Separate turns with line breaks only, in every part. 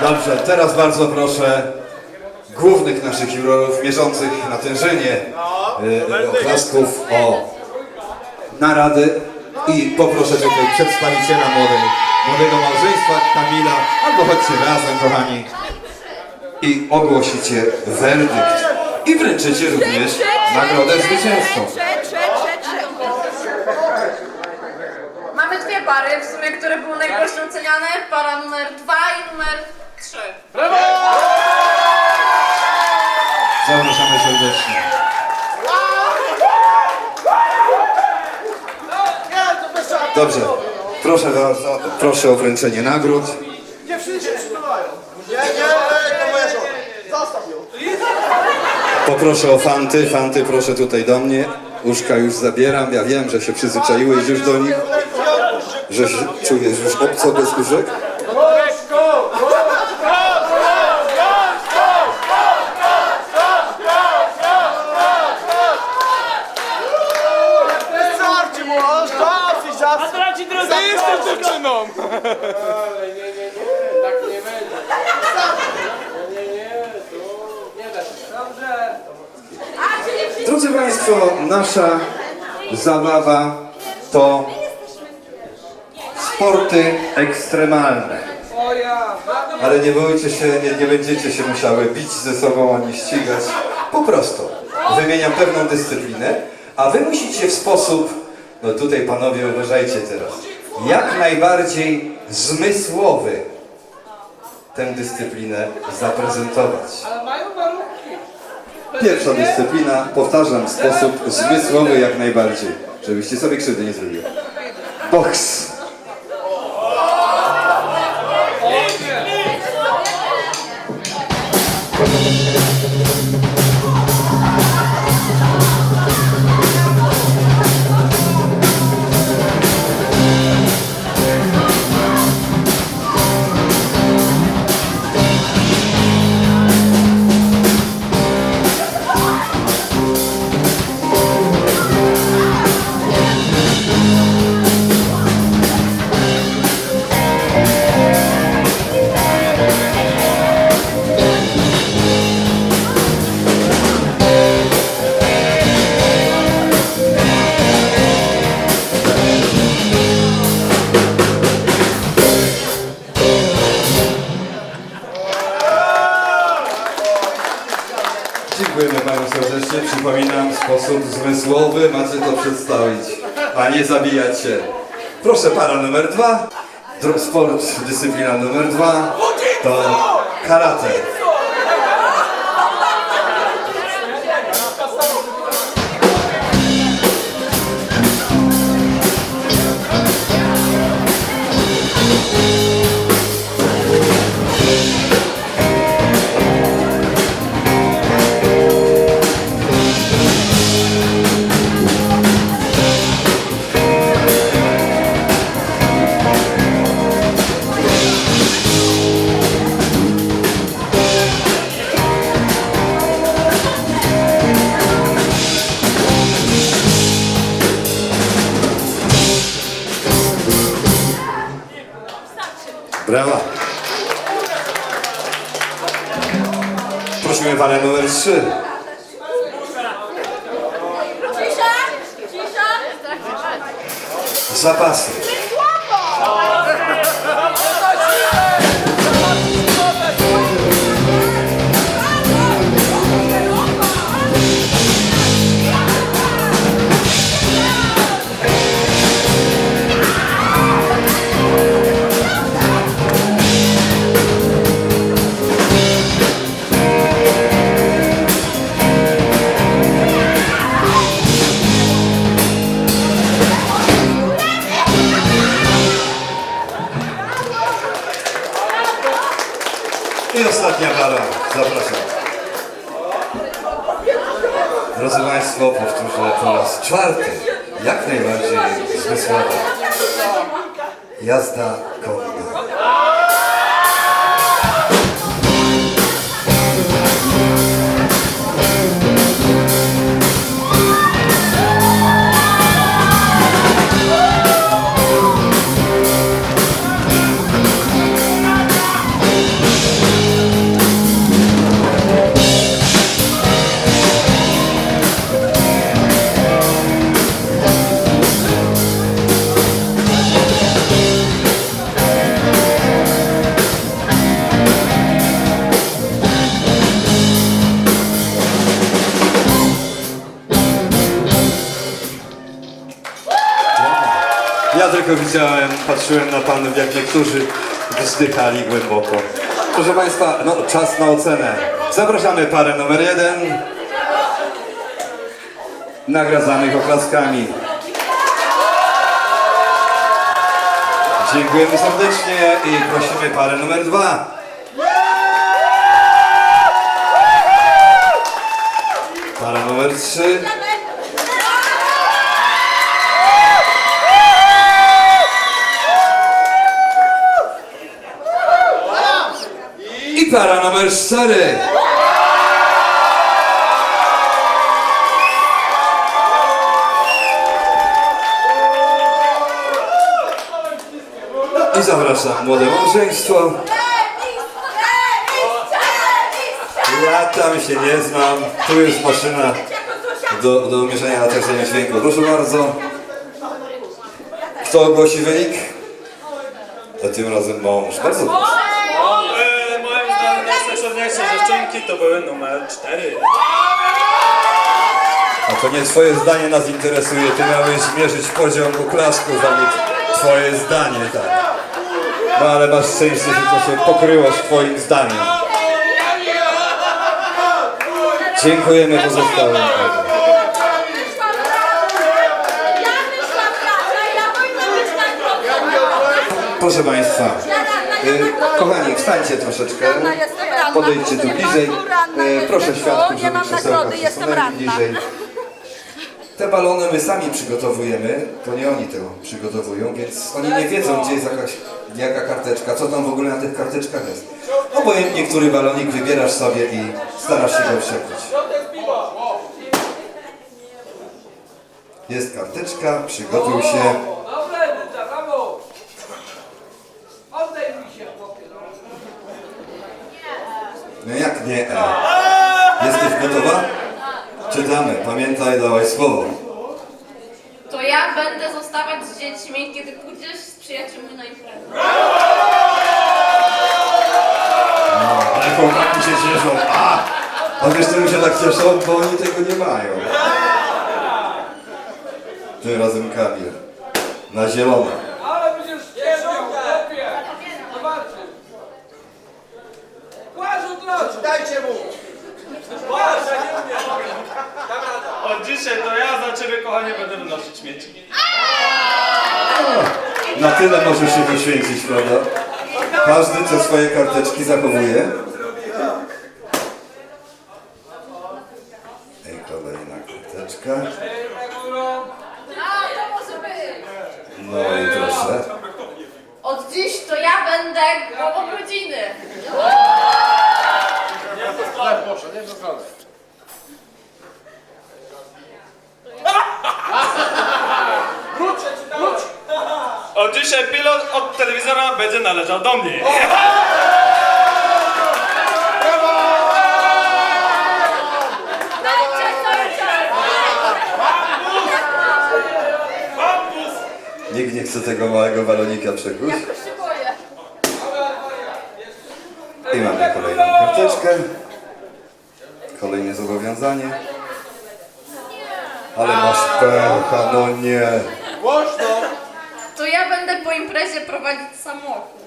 Dobrze, teraz bardzo proszę głównych naszych jurorów mierzących natężenie y, oklasków o narady i poproszę tutaj przedstawiciela młodej, młodego małżeństwa Kamila, albo chodźcie razem kochani i ogłosicie werdykt i wręczycie również nagrodę zwycięzcą.
Trze, trze, trze, trze. Mamy dwie pary, w sumie, które były najgorsze oceniane. Para numer dwa i numer trzy.
Zapraszamy serdecznie. Dobrze, proszę, bardzo, proszę o wręczenie nagród.
Dziewczyny się przytułają. Nie, nie, to moja żona. Zostaw ją.
Poproszę o fanty, fanty proszę tutaj do mnie. Uszka już zabieram, ja wiem, że się przyzwyczaiłeś już do nich, że się czujesz już obco bez uszek. Nasza zabawa to sporty ekstremalne. Ale nie bójcie się, nie, nie będziecie się musiały bić ze sobą ani ścigać. Po prostu wymieniam pewną dyscyplinę, a wy musicie w sposób, no tutaj panowie uważajcie teraz, jak najbardziej zmysłowy tę dyscyplinę zaprezentować. Pierwsza dyscyplina, powtarzam, w sposób zmysłowy jak najbardziej, żebyście sobie krzywdy nie zrobiły. Boks. Dziękujemy Panu serdecznie. Przypominam, sposób zmysłowy macie to przedstawić, a nie zabijać się. Proszę para numer dwa. Dro- Sport, dyscyplina numer dwa to karate. Trzy. Zapasy. Patrzyłem na panów, jak niektórzy wzdychali głęboko. Proszę Państwa, no czas na ocenę. Zapraszamy parę numer jeden. Nagradzamy ich oklaskami. Dziękujemy serdecznie i prosimy parę numer dwa. Para numer trzy. I para numer cztery. I zapraszam młode małżeństwo. Ja tam się nie znam. Tu jest maszyna do, do mierzenia natężenia dźwięku. Proszę bardzo. Kto ogłosi wynik? A tym razem mąż. Bardzo proszę.
E, moim zdaniem najsensowniejsze dziewczynki to były numer 4.
A to nie twoje zdanie nas interesuje. Ty miałeś zmierzyć poziom oklasków, a nie twoje zdanie, tak. No ale masz szczęście, że to się pokryło z twoim zdaniem. Dziękujemy pozostałym. Proszę Państwa, y, kochani, wstańcie troszeczkę. Podejdźcie tu bliżej. Y, Proszę świadków, żeby krzesełka przesunęli bliżej. Te balony my sami przygotowujemy, to nie oni to przygotowują, więc oni nie wiedzą, gdzie jest jakaś, jaka karteczka, co tam w ogóle na tych karteczkach jest. Obojętnie, który balonik wybierasz sobie i starasz się go przekuć. Jest karteczka, przygotuj się.
No
jak nie E? Jesteś gotowa? Czytamy, pamiętaj, dawaj słowo.
To ja będę zostawać z dziećmi, kiedy pójdziesz z przyjaciółmi na imprezę.
Ale chłopaki się cieszą. A! A wiesz, czemu się tak cieszą? Bo oni tego nie mają. Tym razem Kamil. Na zielono.
Ale będziesz ciemniał, chłopie! Zobaczy. Płacz od razu!
Dajcie mu!
Od dzisiaj to ja za ciebie, kochanie, będę wynosić śmieci.
Na tyle możesz się poświęcić, prawda? Każdy co swoje karteczki zachowuje. Ej, kolejna karteczka.
A, to może być!
No i proszę.
Od dziś to ja będę głową rodziny.
Od dzisiaj pilot od telewizora będzie należał do mnie.
Nikt nie chce tego małego balonika przekuć.
Już się boję.
I mamy kolejną karteczkę. Kolejne zobowiązanie. Ale masz pecha, no nie.
Głośno!
To ja będę po imprezie prowadzić samochód.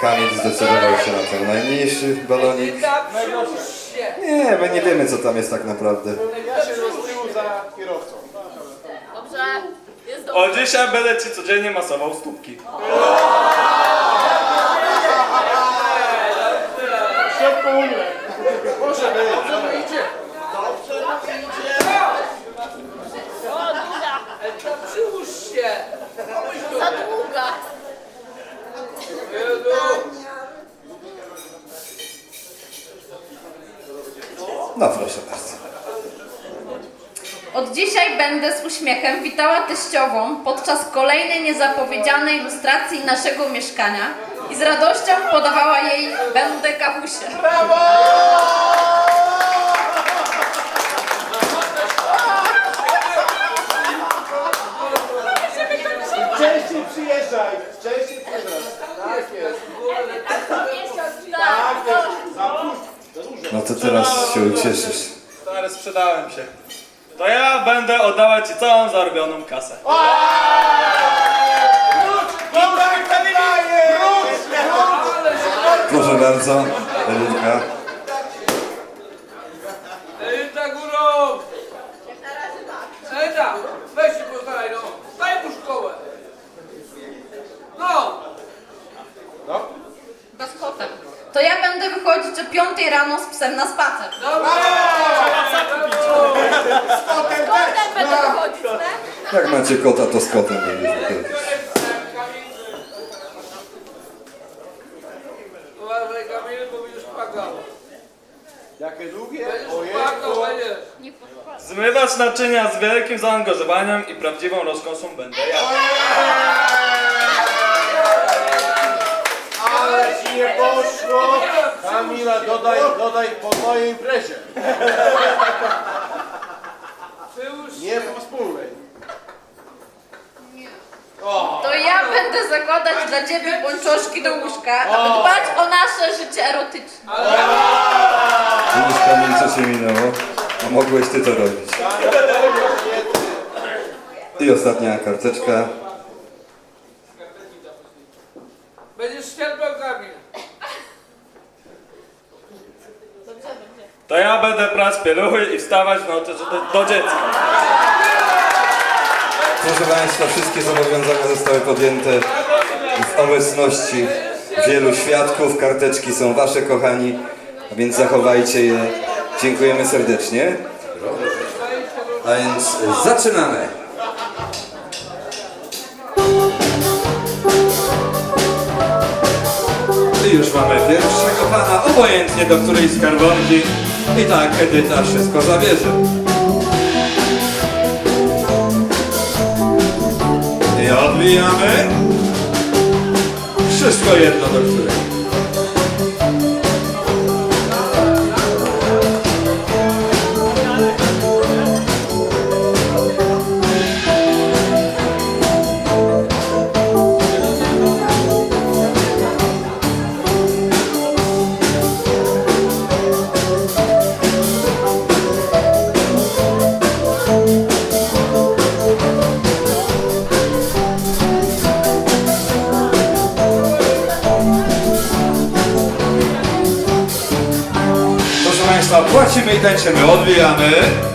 Kamil zdecydował się na ten najmniejszy balonik. Nie, my nie wiemy co tam jest tak naprawdę.
Ja się tyłu za kierowcą.
Dobrze? Jest dobrze.
Od dzisiaj będę ci codziennie masował stópki.
Umrę. Może być. Dobrze idzie. Dobrze idzie.
Ej, to przyłóż się!
Za długa.
No proszę bardzo.
Od dzisiaj będę z uśmiechem witała teściową podczas kolejnej niezapowiedzianej ilustracji naszego mieszkania z radością podawała jej będę kawusie.
Częściej przyjeżdżaj. Częściej przyjeżdżaj. Tak jest. Tak jest. Za późno.
No to teraz się ucieszysz.
Stary, sprzed sprzedałem się. To ja będę oddawać ci całą zarobioną kasę.
Proszę bardzo, Edytka.
Edyta górą! Edyta, weź się postaraj, no. Daj mu szkołę. No.
Bez kotem. To ja będę wychodzić o 5 rano z psem na spacer.
Dobra.
Kotem będę wychodzić, tak?
Jak macie kota, to z kotem będziecie chodzić.
Uważaj Kamil, bo będziesz płakał.
Jakie długie?
Będziesz.
Nie
naczynia z wielkim zaangażowaniem i prawdziwą rozkosą będę ja.
Ale ci nie poszło! Kamila, dodaj, dodaj po mojej imprezie.
Ty już...
Nie po wspólnej.
To ja będę zakładać dla ciebie pończoszki do łóżka, aby dbać o nasze życie erotyczne.
Widzisz Kamil, co się minęło? A mogłeś ty to robić. I ostatnia karteczka.
Będziesz cierpiał Kamil.
To ja będę prać pieluchy i wstawać w nocy do, do dziecka.
Proszę Państwa, wszystkie zobowiązania zostały podjęte w obecności wielu świadków. Karteczki są Wasze, kochani, a więc zachowajcie je. Dziękujemy serdecznie. A więc zaczynamy. I już mamy pierwszego pana, obojętnie do której skarbonki. I tak Edyta wszystko zabierze. Odbijamy. Wszystko jedno do której. I tańczymy, odbijamy.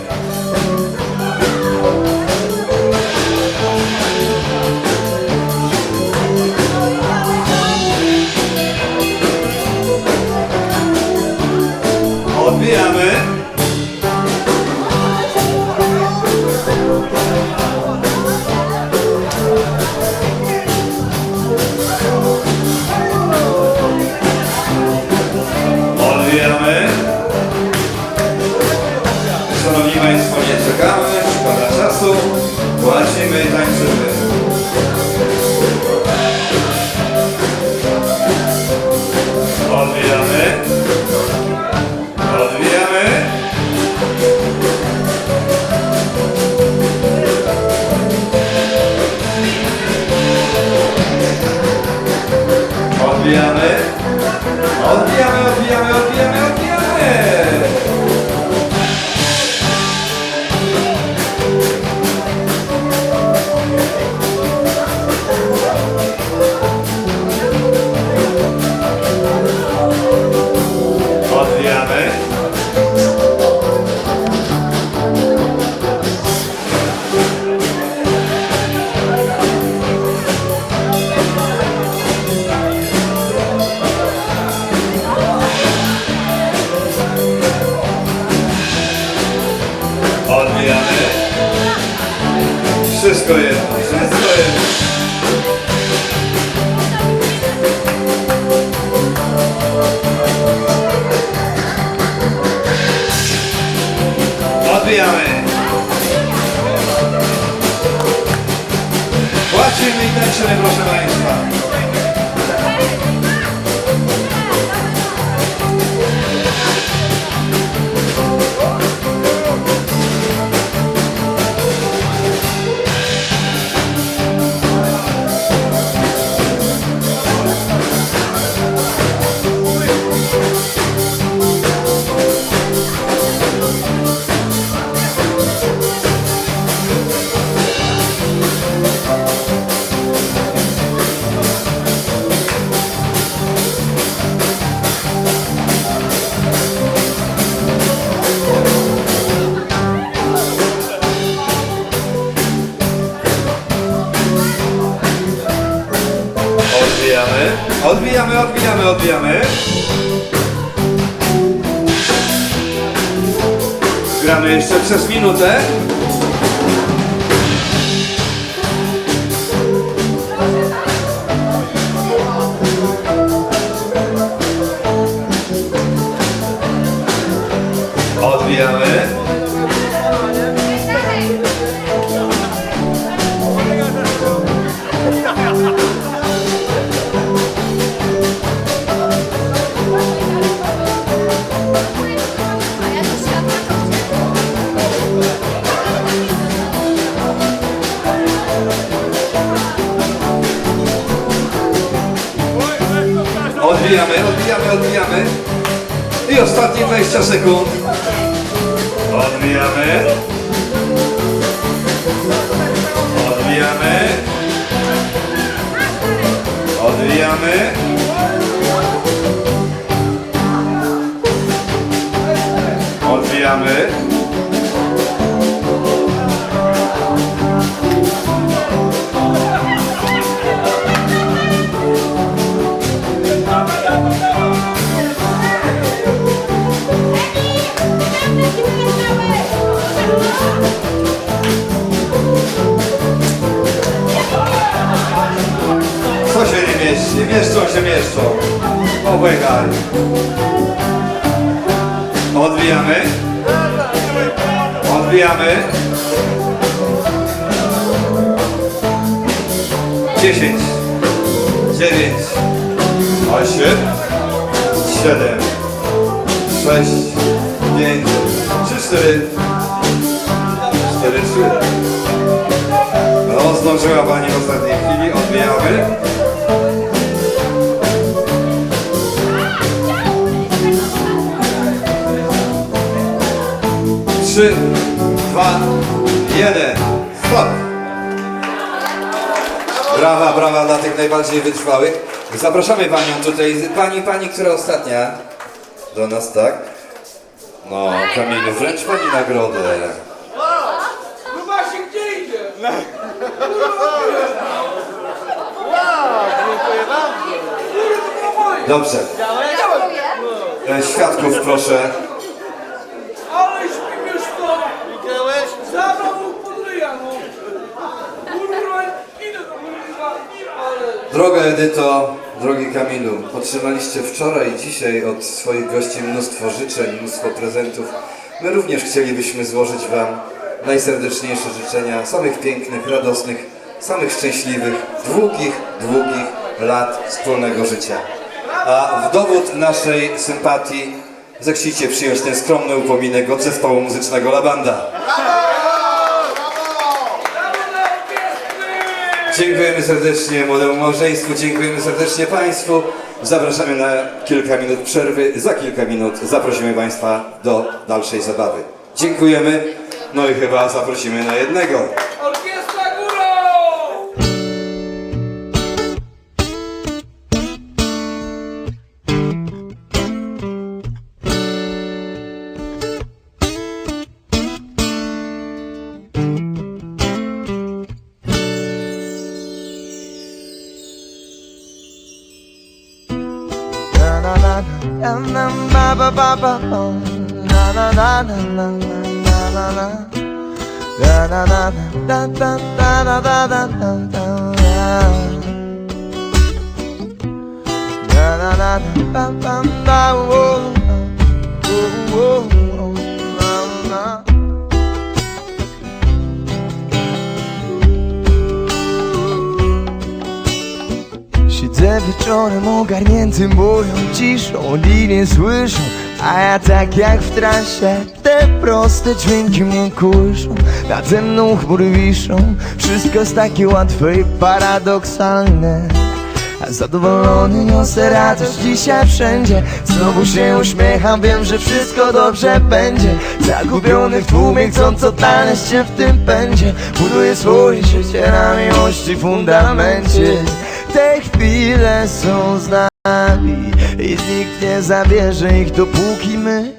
Odbijamy. Odbijamy. Płacimy i tańczymy, proszę Państwa. Odbijamy, odbijamy. Gramy jeszcze przez minutę. Odbijamy, 20 sekund. Odbijamy. Odbijamy. Odbijamy. Odbijamy. mieszczą się, mieszczą. Obłykaj. Odwijamy. Odwijamy. 10, 9, 8, 7, 6, 5, 3, 4, 4, 3. No, zdążyła Pani w ostatniej chwili, odbijamy. Trzy, dwa, jeden. Stop. Brawa, brawa dla tych najbardziej wytrwałych. Zapraszamy Panią tutaj. Pani, Pani, która ostatnia do nas, tak? No, Kamilu, wręcz Pani nagrodę.
No właśnie, gdzie idzie?
Dziękuję!
Dobrze. E, Świadków proszę.
Ale śpimy to!
Widziałeś?
Zabrał mu podryja, no! Kurwa, idę do kurwa, ale...
Droga Edyto, drogi Kamilu, otrzymaliście wczoraj i dzisiaj od swoich gości mnóstwo życzeń, mnóstwo prezentów. My również chcielibyśmy złożyć Wam najserdeczniejsze życzenia samych pięknych, radosnych, samych szczęśliwych, długich, długich lat wspólnego życia. A w dowód naszej sympatii zechcicie przyjąć ten skromny upominek od zespołu muzycznego Labanda. Dziękujemy serdecznie młodemu małżeństwu, dziękujemy serdecznie Państwu. Zapraszamy na kilka minut przerwy. Za kilka minut zaprosimy Państwa do dalszej zabawy. Dziękujemy. No i chyba zaprosimy na jednego.
Siedzę wieczorem ogarnięty moją ciszą Oni nie słyszą, a ja tak jak w trasie Te proste dźwięki mnie kuszą. Nade mną chmury wiszą Wszystko jest takie łatwe i paradoksalne a zadowolony niosę radość dzisiaj wszędzie. Znowu się uśmiecham, wiem, że wszystko dobrze będzie. Zagubiony w tłumie, chcąc odnaleźć się w tym pędzie. Buduję swoje życie na miłości fundamencie. Te chwile są z nami I nikt nie zabierze ich dopóki my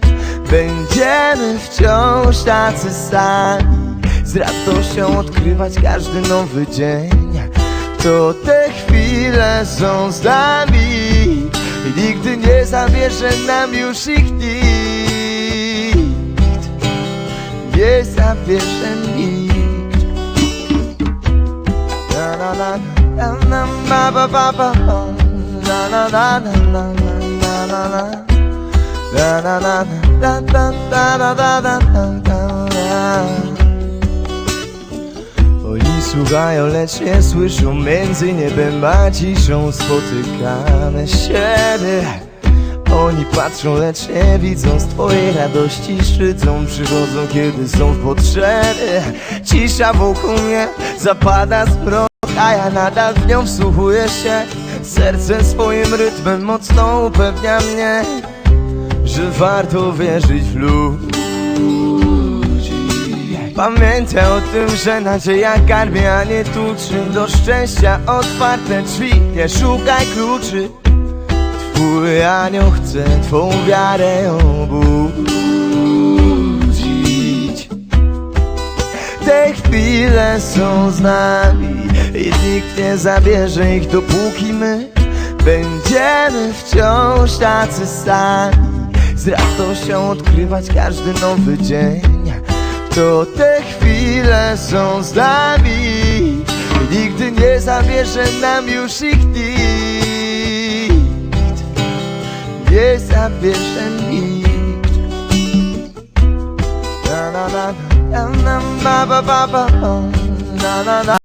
Będziemy wciąż tacy sami. Z radością odkrywać każdy nowy dzień. To te chwile są z nami. I nigdy nie zabierze nam już ich nikt. Nie zabierze nikt Oni słuchają, lecz nie słyszą Między niebem a ciszą Spotykamy siebie Oni patrzą, lecz nie widzą Z twojej radości szydzą Przychodzą, kiedy są w potrzebie Cisza wokół mnie zapada zmrok A ja nadal w nią wsłuchuję się Serce swoim rytmem mocno upewnia mnie że warto wierzyć w ludzi. Pamiętaj o tym, że nadzieja karmi, a nie tuczy. Do szczęścia otwarte drzwi, nie szukaj kluczy. Twój anioł chce twą wiarę obudzić. Te chwile są z nami i nikt nie zabierze ich dopóki my Będziemy wciąż tacy sami Z radością odkrywać każdy nowy dzień. To te chwile są z nami. Nigdy nie zabierze nam już ich nikt. Nie zabierze nikt. Na na na na na na ba. Na na na